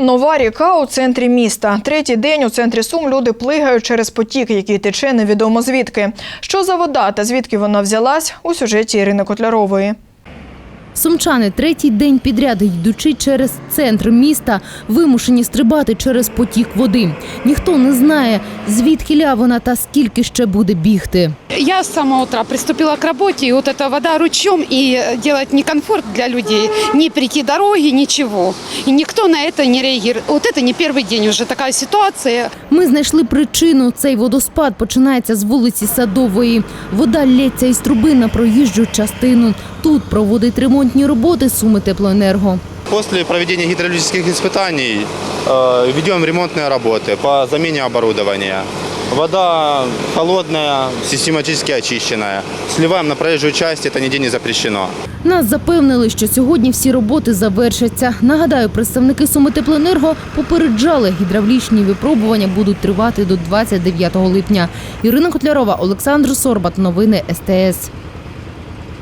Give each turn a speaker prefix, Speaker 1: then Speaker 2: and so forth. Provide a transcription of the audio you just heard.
Speaker 1: Нова ріка у центрі міста. Третій день у центрі Сум люди плигають через потік, який тече невідомо звідки. Що за вода та звідки вона взялась у сюжеті Ірини Котлярової.
Speaker 2: Сумчани третій день підряд, йдучи через центр міста, вимушені стрибати через потік води. Ніхто не знає, звідки вона та скільки ще буде бігти.
Speaker 3: Я с самого утра приступила к работе, и вот эта вода ручьем, и делать некомфорт для людей, не прийти дороги, ничего. И никто на это не реагирует. Вот это не первый день уже такая ситуация.
Speaker 2: Ми знайшли причину. Цей водоспад починається з вулиці Садової. Вода лється із труби на проїжджу частину. Тут проводить ремонтні роботи Суми Теплоенерго.
Speaker 4: После проведения гидравлических испытаний э, ведем ремонтные работы по замене оборудования. Вода холодная, систематически очищенная. Сливаем на проезжую часть, это нигде не запрещено.
Speaker 2: Нас запевнили, що сьогодні всі роботи завершаться. Нагадаю, представники Суми Теплоенерго попереджали, гідравлічні випробування будуть тривати до 29 липня. Ірина Котлярова, Олександр Сорбат. Новини СТС.